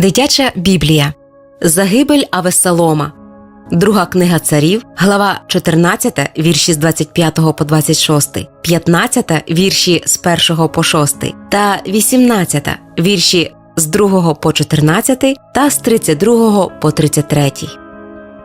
Дитяча Біблія Загибель Авесалома Друга книга царів, глава 14, вірші з 25 по 26, 15, вірші з 1 по 6 та 18, вірші з 2 по 14 та з 32 по 33.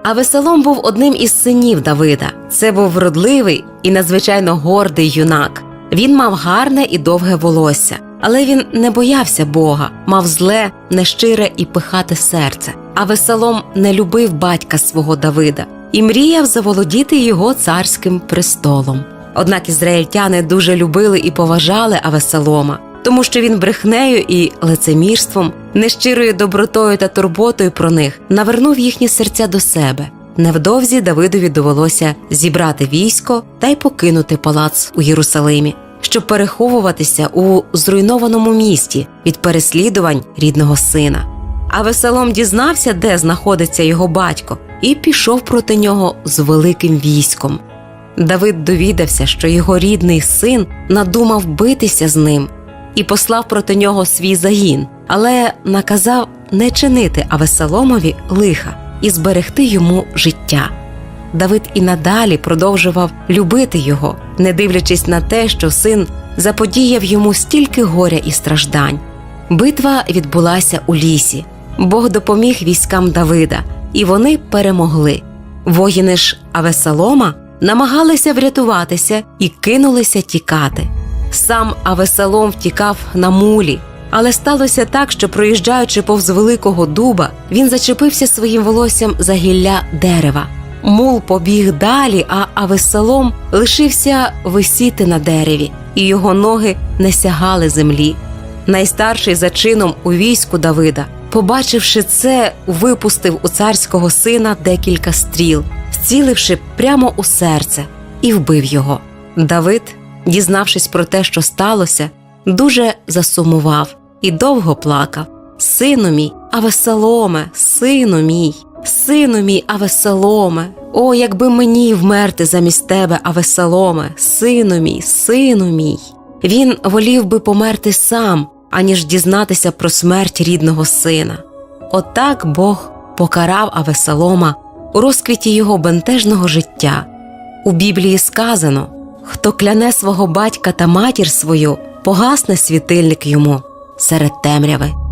Авесалом був одним із синів Давида. Це був вродливий і надзвичайно гордий юнак. Він мав гарне і довге волосся, але він не боявся Бога, мав зле, нещире і пихате серце. Авесалом не любив батька свого Давида і мріяв заволодіти його царським престолом. Однак ізраїльтяни дуже любили і поважали Авесалома, тому що він брехнею і лицемірством, нещирою добротою та турботою про них навернув їхні серця до себе. Невдовзі Давидові довелося зібрати військо та й покинути палац у Єрусалимі, щоб переховуватися у зруйнованому місті від переслідувань рідного сина. А Весалом дізнався, де знаходиться його батько, і пішов проти нього з великим військом. Давид довідався, що його рідний син надумав битися з ним і послав проти нього свій загін, але наказав не чинити Авесаломові лиха і зберегти йому життя. Давид і надалі продовжував любити його, не дивлячись на те, що син заподіяв йому стільки горя і страждань. Битва відбулася у лісі. Бог допоміг військам Давида, і вони перемогли. Воїни ж Авесалома намагалися врятуватися і кинулися тікати. Сам Авесалом втікав на мулі, але сталося так, що проїжджаючи повз великого дуба, він зачепився своїм волоссям за гілля дерева. Мул побіг далі, а Авесалом лишився висіти на дереві, і його ноги не сягали землі. Найстарший за чином у війську Давида, побачивши це, випустив у царського сина декілька стріл, вціливши прямо у серце, і вбив його. Давид, дізнавшись про те, що сталося, дуже засумував і довго плакав. Сину мій, Авесаломе, сину мій, сину мій, Авесаломе, о, якби мені вмерти замість тебе, Авесаломе, сину мій, сину мій. Він волів би померти сам, аніж дізнатися про смерть рідного сина. Отак Бог покарав Авесалома у розквіті його бентежного життя. У Біблії сказано: хто кляне свого батька та матір свою, погасне світильник йому серед темряви.